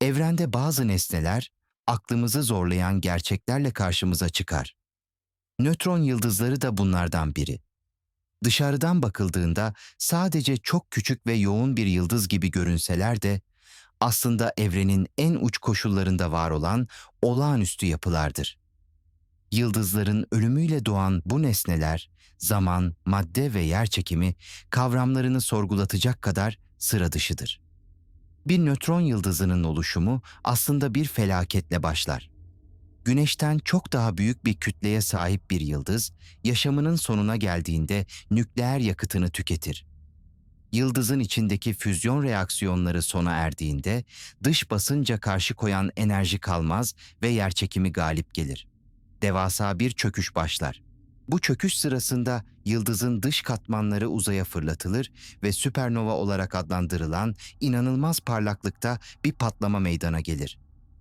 Evrende bazı nesneler aklımızı zorlayan gerçeklerle karşımıza çıkar. Nötron yıldızları da bunlardan biri. Dışarıdan bakıldığında sadece çok küçük ve yoğun bir yıldız gibi görünseler de aslında evrenin en uç koşullarında var olan olağanüstü yapılardır. Yıldızların ölümüyle doğan bu nesneler zaman, madde ve yerçekimi kavramlarını sorgulatacak kadar sıra dışıdır. Bir nötron yıldızının oluşumu aslında bir felaketle başlar. Güneşten çok daha büyük bir kütleye sahip bir yıldız, yaşamının sonuna geldiğinde nükleer yakıtını tüketir. Yıldızın içindeki füzyon reaksiyonları sona erdiğinde dış basınca karşı koyan enerji kalmaz ve yerçekimi galip gelir. Devasa bir çöküş başlar. Bu çöküş sırasında yıldızın dış katmanları uzaya fırlatılır ve süpernova olarak adlandırılan inanılmaz parlaklıkta bir patlama meydana gelir.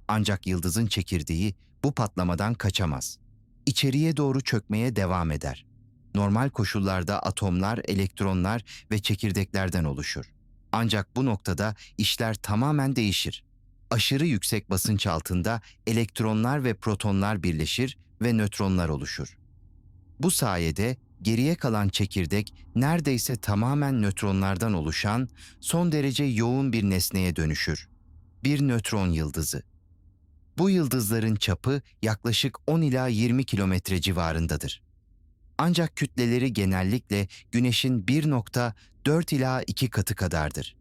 Ancak yıldızın çekirdeği bu patlamadan kaçamaz. İçeriye doğru çökmeye devam eder. Normal koşullarda atomlar, elektronlar ve çekirdeklerden oluşur. Ancak bu noktada işler tamamen değişir. Aşırı yüksek basınç altında elektronlar ve protonlar birleşir ve nötronlar oluşur. Bu sayede geriye kalan çekirdek neredeyse tamamen nötronlardan oluşan son derece yoğun bir nesneye dönüşür. Bir nötron yıldızı. Bu yıldızların çapı yaklaşık 10 ila 20 kilometre civarındadır. Ancak kütleleri genellikle Güneş'in 1.4 ila 2 katı kadardır.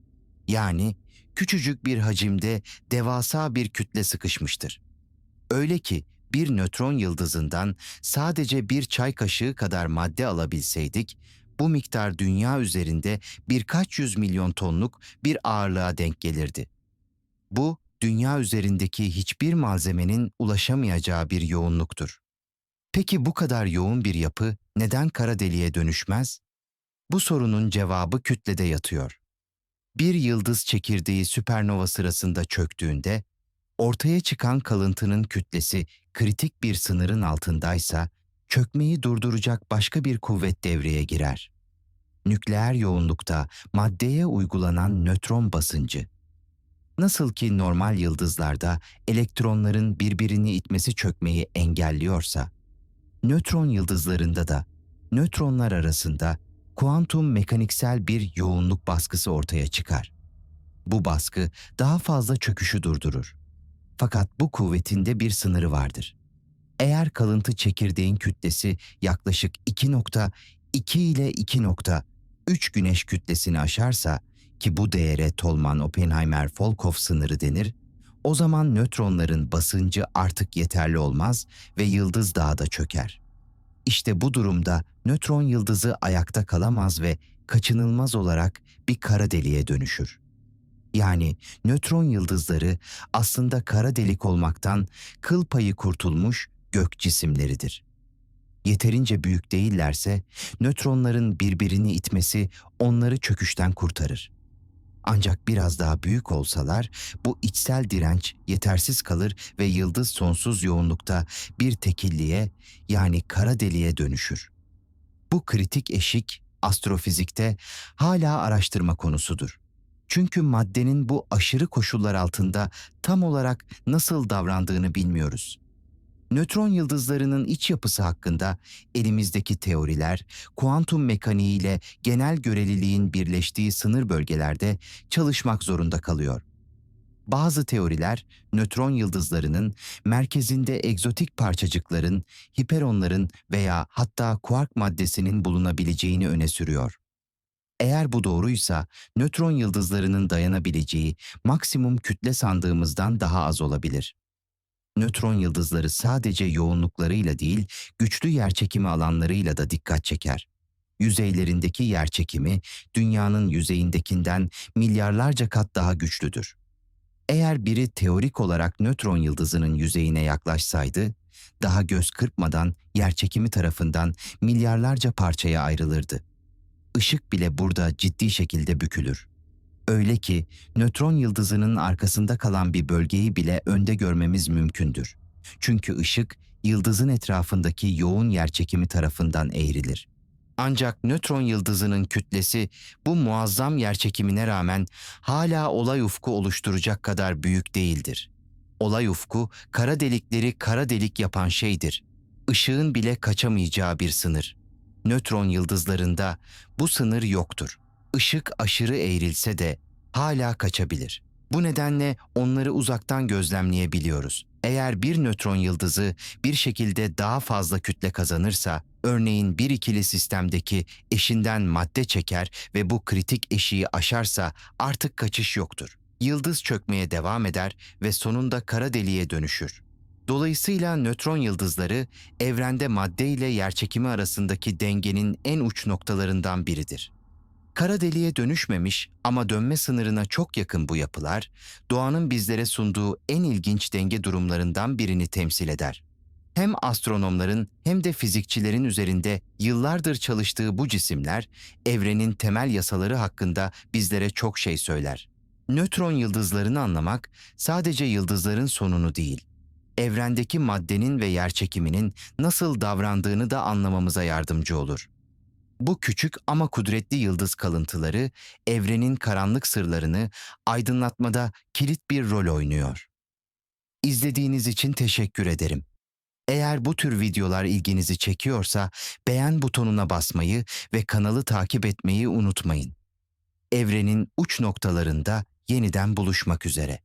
Yani küçücük bir hacimde devasa bir kütle sıkışmıştır. Öyle ki bir nötron yıldızından sadece bir çay kaşığı kadar madde alabilseydik, bu miktar dünya üzerinde birkaç yüz milyon tonluk bir ağırlığa denk gelirdi. Bu, dünya üzerindeki hiçbir malzemenin ulaşamayacağı bir yoğunluktur. Peki bu kadar yoğun bir yapı neden kara deliğe dönüşmez? Bu sorunun cevabı kütlede yatıyor. Bir yıldız çekirdeği süpernova sırasında çöktüğünde ortaya çıkan kalıntının kütlesi kritik bir sınırın altındaysa çökmeyi durduracak başka bir kuvvet devreye girer. Nükleer yoğunlukta maddeye uygulanan nötron basıncı. Nasıl ki normal yıldızlarda elektronların birbirini itmesi çökmeyi engelliyorsa, nötron yıldızlarında da nötronlar arasında kuantum mekaniksel bir yoğunluk baskısı ortaya çıkar. Bu baskı daha fazla çöküşü durdurur. Fakat bu kuvvetinde bir sınırı vardır. Eğer kalıntı çekirdeğin kütlesi yaklaşık 2.2 ile 2.3 güneş kütlesini aşarsa ki bu değere Tolman-Oppenheimer-Volkoff sınırı denir, o zaman nötronların basıncı artık yeterli olmaz ve yıldız daha da çöker. İşte bu durumda nötron yıldızı ayakta kalamaz ve kaçınılmaz olarak bir kara deliğe dönüşür. Yani nötron yıldızları aslında kara delik olmaktan kıl payı kurtulmuş gök cisimleridir. Yeterince büyük değillerse nötronların birbirini itmesi onları çöküşten kurtarır. Ancak biraz daha büyük olsalar bu içsel direnç yetersiz kalır ve yıldız sonsuz yoğunlukta bir tekilliğe yani kara deliğe dönüşür. Bu kritik eşik astrofizikte hala araştırma konusudur. Çünkü maddenin bu aşırı koşullar altında tam olarak nasıl davrandığını bilmiyoruz. Nötron yıldızlarının iç yapısı hakkında elimizdeki teoriler, kuantum mekaniği ile genel göreliliğin birleştiği sınır bölgelerde çalışmak zorunda kalıyor. Bazı teoriler nötron yıldızlarının merkezinde egzotik parçacıkların, hiperonların veya hatta kuark maddesinin bulunabileceğini öne sürüyor. Eğer bu doğruysa nötron yıldızlarının dayanabileceği maksimum kütle sandığımızdan daha az olabilir. Nötron yıldızları sadece yoğunluklarıyla değil, güçlü yerçekimi alanlarıyla da dikkat çeker. Yüzeylerindeki yerçekimi dünyanın yüzeyindekinden milyarlarca kat daha güçlüdür. Eğer biri teorik olarak nötron yıldızının yüzeyine yaklaşsaydı, daha göz kırpmadan yerçekimi tarafından milyarlarca parçaya ayrılırdı. Işık bile burada ciddi şekilde bükülür. Öyle ki nötron yıldızının arkasında kalan bir bölgeyi bile önde görmemiz mümkündür. Çünkü ışık yıldızın etrafındaki yoğun yerçekimi tarafından eğrilir. Ancak nötron yıldızının kütlesi bu muazzam yerçekimine rağmen hala olay ufku oluşturacak kadar büyük değildir. Olay ufku kara delikleri kara delik yapan şeydir. Işığın bile kaçamayacağı bir sınır. Nötron yıldızlarında bu sınır yoktur. Işık aşırı eğrilse de hala kaçabilir. Bu nedenle onları uzaktan gözlemleyebiliyoruz. Eğer bir nötron yıldızı bir şekilde daha fazla kütle kazanırsa, örneğin bir ikili sistemdeki eşinden madde çeker ve bu kritik eşiği aşarsa artık kaçış yoktur. Yıldız çökmeye devam eder ve sonunda kara deliğe dönüşür. Dolayısıyla nötron yıldızları evrende madde ile yerçekimi arasındaki dengenin en uç noktalarından biridir. Kara deliğe dönüşmemiş ama dönme sınırına çok yakın bu yapılar, doğanın bizlere sunduğu en ilginç denge durumlarından birini temsil eder. Hem astronomların hem de fizikçilerin üzerinde yıllardır çalıştığı bu cisimler, evrenin temel yasaları hakkında bizlere çok şey söyler. Nötron yıldızlarını anlamak sadece yıldızların sonunu değil, evrendeki maddenin ve yerçekiminin nasıl davrandığını da anlamamıza yardımcı olur. Bu küçük ama kudretli yıldız kalıntıları evrenin karanlık sırlarını aydınlatmada kilit bir rol oynuyor. İzlediğiniz için teşekkür ederim. Eğer bu tür videolar ilginizi çekiyorsa beğen butonuna basmayı ve kanalı takip etmeyi unutmayın. Evrenin uç noktalarında yeniden buluşmak üzere.